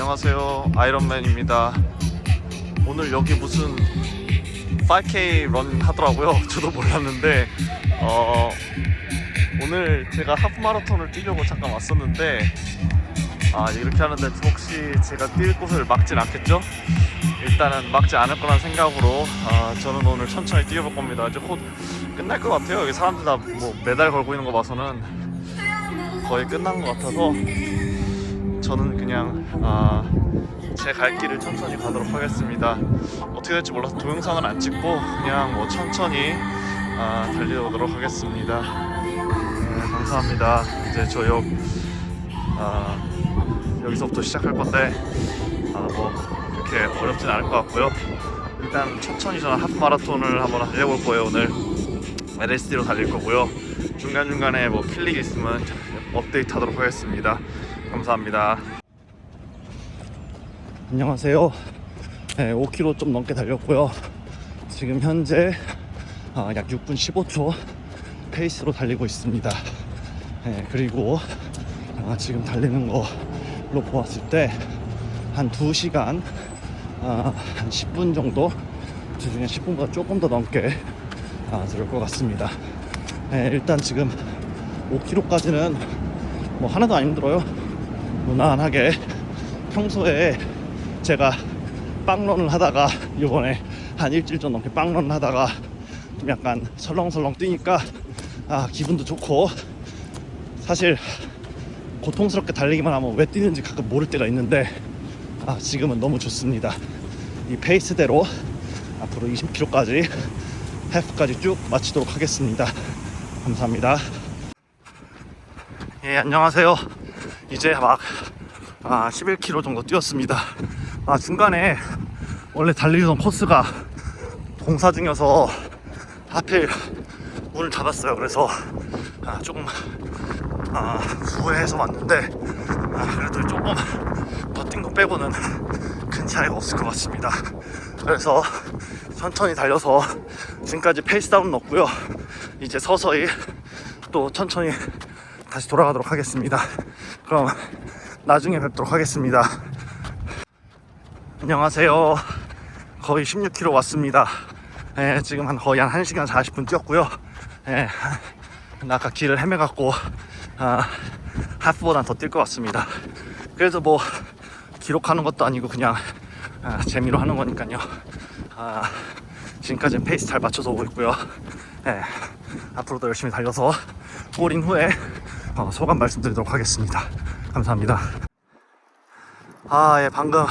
안녕하세요. 아이런맨입니다. 오늘 여기 무슨 5K 런 하더라고요. 저도 몰랐는데 어, 오늘 제가 하프 마라톤을 뛰려고 잠깐 왔었는데 아 이렇게 하는데 혹시 제가 뛸 곳을 막진 않겠죠? 일단은 막지 않을 거란 생각으로 아, 저는 오늘 천천히 뛰어볼 겁니다. 이제 곧 끝날 것 같아요. 여기 사람들 다 뭐 메달 걸고 있는 거 봐서는 거의 끝난 것 같아서 저는 그냥 아, 제 갈 길을 천천히 가도록 하겠습니다. 어떻게 될지 몰라서 동영상은 안 찍고 그냥 뭐 천천히 아, 달려오도록 하겠습니다. 네, 감사합니다. 이제 저역 아, 여기서부터 시작할 건데 아, 뭐 그렇게 어렵진 않을 것 같고요. 일단 천천히 저는 하프 마라톤을 한번 달려볼 거예요 오늘. LSD로 달릴 거고요. 중간 중간에 뭐 킬릭 있으면 업데이트하도록 하겠습니다. 감사합니다. 안녕하세요. 네, 5km 좀 넘게 달렸고요. 지금 현재 아, 약 6분 15초 페이스로 달리고 있습니다. 네, 그리고 아, 지금 달리는 거로 보았을 때 한 2시간 아, 한 10분 정도 그 중에 10분보다 조금 더 넘게 아, 들을 것 같습니다. 네, 일단 지금 5km까지는 뭐 하나도 안 힘들어요. 무난하게 평소에 제가 빵런을 하다가 이번에 한 일주일 좀 넘게 빵런을 하다가 좀 약간 설렁설렁 뛰니까 아 기분도 좋고 사실 고통스럽게 달리기만 하면 왜 뛰는지 가끔 모를 때가 있는데 아 지금은 너무 좋습니다. 이 페이스대로 앞으로 20km까지 해프까지 쭉 마치도록 하겠습니다. 감사합니다. 예 안녕하세요 이제 막 아, 11km 정도 뛰었습니다. 아, 중간에 원래 달리던 코스가 공사 중이어서 하필 문을 닫았어요. 그래서 아, 조금 아, 후회해서 왔는데 아, 그래도 조금 더뛴거 빼고는 큰 차이가 없을 것 같습니다. 그래서 천천히 달려서 지금까지 페이스 다운 넣었고요. 이제 서서히 또 천천히 다시 돌아가도록 하겠습니다. 그럼 나중에 뵙도록 하겠습니다. 안녕하세요. 거의 16km 왔습니다. 예, 지금 한 거의 한 1시간 40분 뛰었고요. 예, 아까 길을 헤매갖고 아, 하프보단 더 뛸 것 같습니다. 그래서 뭐 기록하는 것도 아니고 그냥 아, 재미로 하는 거니까요. 아, 지금까지는 페이스 잘 맞춰서 오고 있고요. 예, 앞으로도 열심히 달려서 골인 후에 어, 소감 말씀드리도록 하겠습니다. 감사합니다. 아, 예, 방금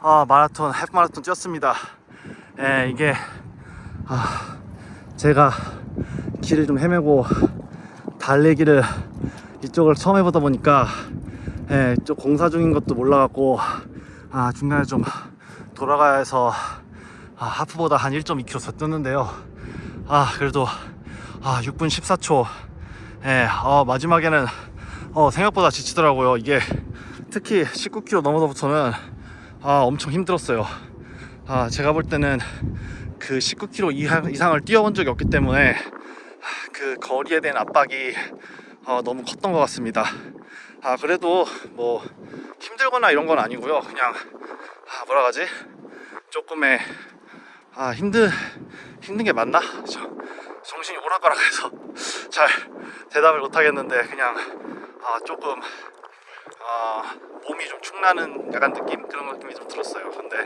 아, 마라톤, 해프 마라톤 뛰었습니다. 예, 이게 아, 제가 길을 좀 헤매고 달리기를 이쪽을 처음 해보다 보니까 예, 이쪽 공사 중인 것도 몰라갖고 아, 중간에 좀 돌아가야 해서 아, 하프보다 한 1.2km 더 뛰었는데요. 아, 그래도 아, 6분 14초. 예, 어, 마지막에는 어, 생각보다 지치더라고요. 이게 특히 19km 넘어서부터는 아, 엄청 힘들었어요. 아, 제가 볼 때는 그 19km 이상, 이상을 뛰어본 적이 없기 때문에 그 거리에 대한 압박이 어, 너무 컸던 것 같습니다. 아, 그래도 뭐 힘들거나 이런 건 아니고요. 그냥 아, 뭐라 하지? 조금의 아, 힘든 힘든 게 맞나? 저, 정신이 오락가락해서 잘 대답을 못 하겠는데 그냥 아, 조금 아, 몸이 좀 축나는 약간 느낌 그런 느낌이 좀 들었어요. 근데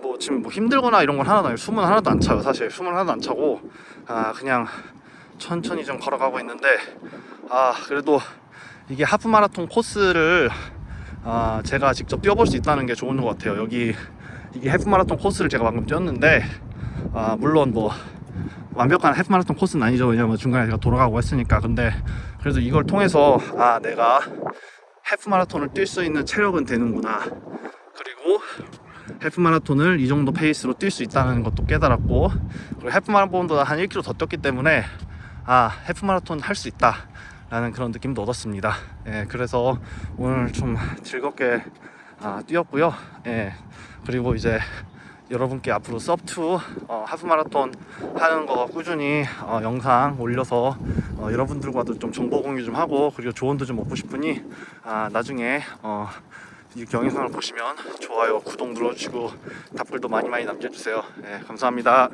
뭐 지금 뭐 힘들거나 이런 건 하나도 아니고 숨은 하나도 안 차요. 사실 숨은 하나도 안 차고 아, 그냥 천천히 좀 걸어가고 있는데 아 그래도 이게 하프 마라톤 코스를 아, 제가 직접 뛰어볼 수 있다는 게 좋은 것 같아요. 여기 이게 해프 마라톤 코스를 제가 방금 뛰었는데 아, 물론 뭐 완벽한 해프 마라톤 코스는 아니죠. 왜냐면 중간에 제가 돌아가고 했으니까. 근데 그래도 이걸 통해서 아 내가 해프 마라톤을 뛸 수 있는 체력은 되는구나. 그리고 해프 마라톤을 이 정도 페이스로 뛸 수 있다는 것도 깨달았고 그리고 해프 마라톤보다 한 1km 더 뛰었기 때문에 아 해프 마라톤 할 수 있다. 라는 그런 느낌도 얻었습니다. 예, 그래서 오늘 좀 즐겁게 아, 뛰었고요. 예, 그리고 이제 여러분께 앞으로 섭2 어, 하프 마라톤 하는 거 꾸준히 어, 영상 올려서 어, 여러분들과도 좀 정보 공유 좀 하고 그리고 조언도 좀 얻고 싶으니 아, 나중에 어, 이 영상을 보시면 좋아요, 구독 눌러주시고 답글도 많이 많이 남겨주세요. 예, 감사합니다.